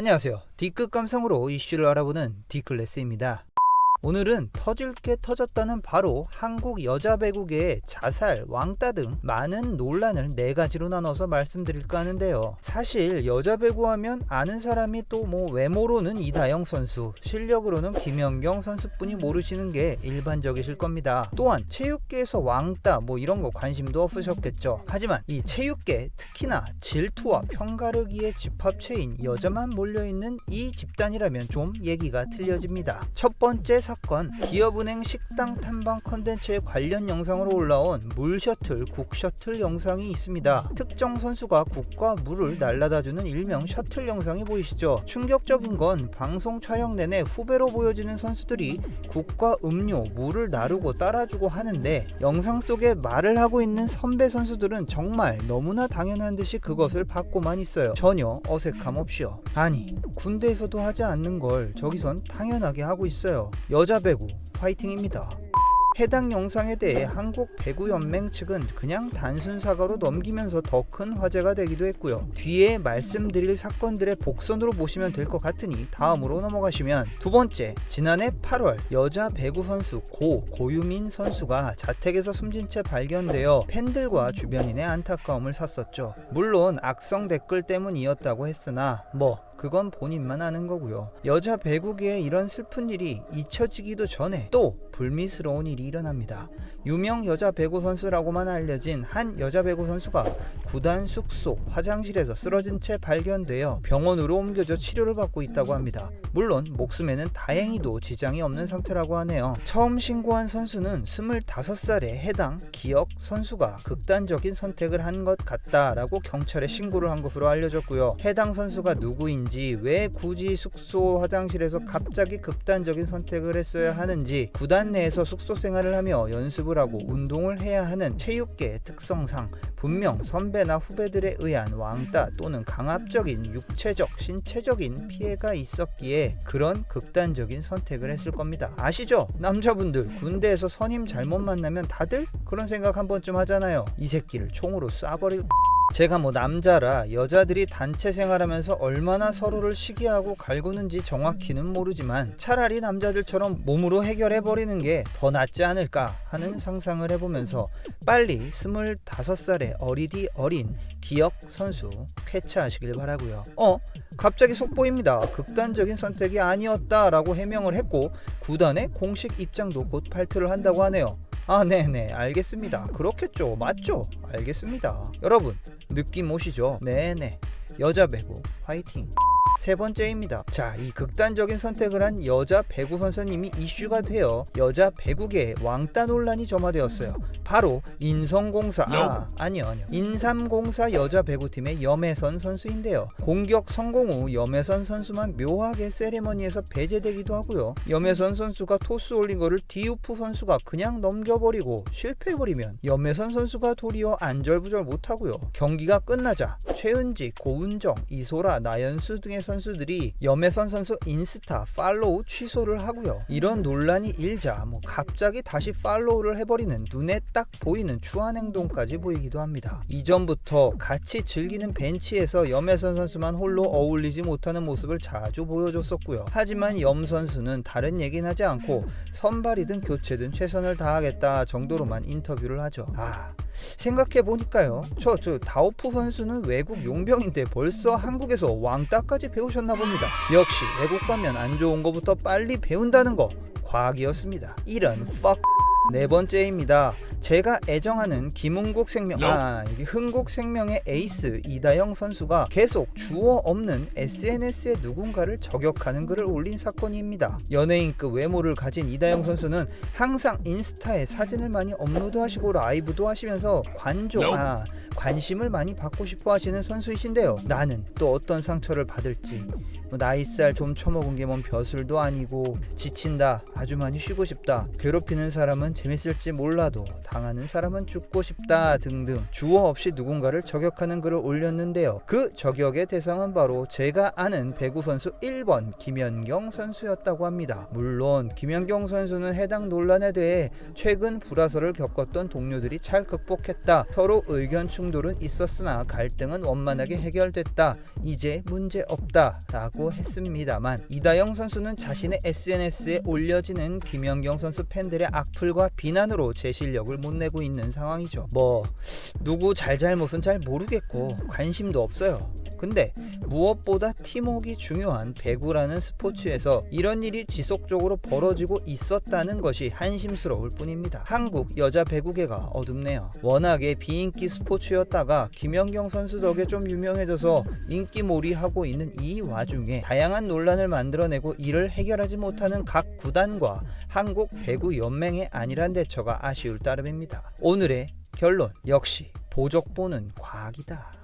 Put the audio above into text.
안녕하세요. D급 감성으로 이슈를 알아보는 D클래스입니다. 오늘은 터질 게 터졌다는 바로 한국 여자 배구계의 자살, 왕따 등 많은 논란을 네 가지로 나눠서 말씀드릴까 하는데요. 사실 여자 배구하면 아는 사람이 또 뭐 외모로는 이다영 선수, 실력으로는 김연경 선수뿐이 모르시는 게 일반적이실 겁니다. 또한 체육계에서 왕따 뭐 이런 거 관심도 없으셨겠죠. 하지만 이 체육계 특히나 질투와 편가르기의 집합체인 여자만 몰려있는 이 집단이라면 좀 얘기가 틀려집니다. 첫 번째 사건 기업은행 식당 탐방 컨텐츠에 관련 영상으로 올라온 물 셔틀, 국 셔틀 영상이 있습니다. 특정 선수가 국과 물을 날라다주는 일명 셔틀 영상이 보이시죠? 충격적인 건 방송 촬영 내내 후배로 보여지는 선수들이 국과 음료, 물을 나르고 따라주고 하는데 영상 속에 말을 하고 있는 선배 선수들은 정말 너무나 당연한 듯이 그것을 받고만 있어요. 전혀 어색함 없이요. 아니, 군대에서도 하지 않는 걸 저기선 당연하게 하고 있어요. 여자 배구 파이팅입니다. 해당 영상에 대해 한국 배구연맹 측은 그냥 단순 사과로 넘기면서 더 큰 화제가 되기도 했고요. 뒤에 말씀드릴 사건들의 복선으로 보시면 될 것 같으니 다음으로 넘어가시면 두 번째, 지난해 8월 여자 배구 선수 고 고유민 선수가 자택에서 숨진 채 발견되어 팬들과 주변인의 안타까움을 샀었죠. 물론 악성 댓글 때문이었다고 했으나 뭐 그건 본인만 아는 거고요. 여자 배구계에 이런 슬픈 일이 잊혀지기도 전에 또 불미스러운 일이 일어납니다. 유명 여자 배구 선수라고만 알려진 한 여자 배구 선수가 구단 숙소 화장실에서 쓰러진 채 발견되어 병원으로 옮겨져 치료를 받고 있다고 합니다. 물론 목숨에는 다행히도 지장이 없는 상태라고 하네요. 처음 신고한 선수는 25살에 해당 기억 선수가 극단적인 선택을 한 것 같다라고 경찰에 신고를 한 것으로 알려졌고요. 해당 선수가 누구인지 왜 굳이 숙소 화장실에서 갑자기 극단적인 선택을 했어야 하는지 구단 내에서 숙소 생활을 하며 연습을 하고 운동을 해야 하는 체육계의 특성상 분명 선배나 후배들에 의한 왕따 또는 강압적인 육체적, 신체적인 피해가 있었기에 그런 극단적인 선택을 했을 겁니다. 아시죠? 남자분들 군대에서 선임 잘못 만나면 다들 그런 생각 한 번쯤 하잖아요. 이 새끼를 총으로 쏴버릴 제가 뭐 남자라 여자들이 단체 생활하면서 얼마나 서로를 시기하고 갈구는지 정확히는 모르지만 차라리 남자들처럼 몸으로 해결해 버리는 게 더 낫지 않을까 하는 상상을 해보면서 빨리 25살의 어리디 어린 기억 선수 쾌차하시길 바라고요. 어? 갑자기 속보입니다. 극단적인 선택이 아니었다라고 해명을 했고 구단의 공식 입장도 곧 발표를 한다고 하네요. 아, 네네, 알겠습니다. 그렇겠죠. 맞죠? 알겠습니다. 여러분, 느낌 오시죠? 네네. 여자 배구, 화이팅. 세 번째입니다. 자, 이 극단적인 선택을 한 여자 배구 선수님이 이슈가 되어 여자 배구계에 왕따 논란이 점화되었어요. 바로 인성공사, 아, 아니요, 아니요. 인삼공사 여자 배구팀의 염혜선 선수인데요. 공격 성공 후 염혜선 선수만 묘하게 세레머니에서 배제되기도 하고요. 염혜선 선수가 토스 올린 거를 디우프 선수가 그냥 넘겨버리고 실패해버리면 염혜선 선수가 도리어 안절부절 못하고요. 경기가 끝나자 최은지, 고은정, 이소라, 나연수 등의 선수들이 염혜선 선수 인스타 팔로우 취소를 하고요. 이런 논란이 일자 뭐 갑자기 다시 팔로우를 해버리는 눈에 딱 보이는 추한 행동까지 보이기도 합니다. 이전부터 같이 즐기는 벤치에서 염혜선 선수만 홀로 어울리지 못하는 모습을 자주 보여줬었고요. 하지만 염 선수는 다른 얘기는 하지 않고 선발이든 교체든 최선을 다하겠다 정도로만 인터뷰를 하죠. 아 생각해 보니까요. 저 저 다오프 선수는 외국 용병인데 벌써 한국에서 왕따까지 배우셨나 봅니다. 역시 외국 가면 안 좋은 거부터 빨리 배운다는 거 과학이었습니다. 이런 fuck 네 번째입니다. 제가 애정하는 김흥국 생명, 아, 이게 흥국 생명의 에이스 이다영 선수가 계속 주어 없는 SNS에 누군가를 저격하는 글을 올린 사건입니다. 연예인급 외모를 가진 이다영 선수는 항상 인스타에 사진을 많이 업로드하시고 라이브도 하시면서 관조, 아, 관심을 많이 받고 싶어 하시는 선수이신데요. 나는 또 어떤 상처를 받을지, 뭐 나이 살 좀 처먹은 게 뭔 벼슬도 아니고 지친다, 아주 많이 쉬고 싶다, 괴롭히는 사람은 재밌을지 몰라도 당하는 사람은 죽고 싶다 등등 주어 없이 누군가를 저격하는 글을 올렸는데요. 그 저격의 대상은 바로 제가 아는 배구 선수 1번 김연경 선수였다고 합니다. 물론 김연경 선수는 해당 논란에 대해 최근 불화설을 겪었던 동료들이 잘 극복했다. 서로 의견 충돌은 있었으나 갈등은 원만하게 해결됐다. 이제 문제 없다 라고 했습니다만 이다영 선수는 자신의 SNS에 올려지는 김연경 선수 팬들의 악플과 비난으로 제 실력을 못 내고 있는 상황이죠. 뭐 누구 잘잘못은 잘 모르겠고 관심도 없어요. 근데 무엇보다 팀워크가 중요한 배구라는 스포츠에서 이런 일이 지속적으로 벌어지고 있었다는 것이 한심스러울 뿐입니다. 한국 여자 배구계가 어둡네요. 워낙에 비인기 스포츠였다가 김연경 선수 덕에 좀 유명해져서 인기몰이 하고 있는 이 와중에 다양한 논란을 만들어내고 이를 해결하지 못하는 각 구단과 한국 배구 연맹의 안일한 대처가 아쉬울 따름입니다. 오늘의 결론 역시 보적보는 과학이다.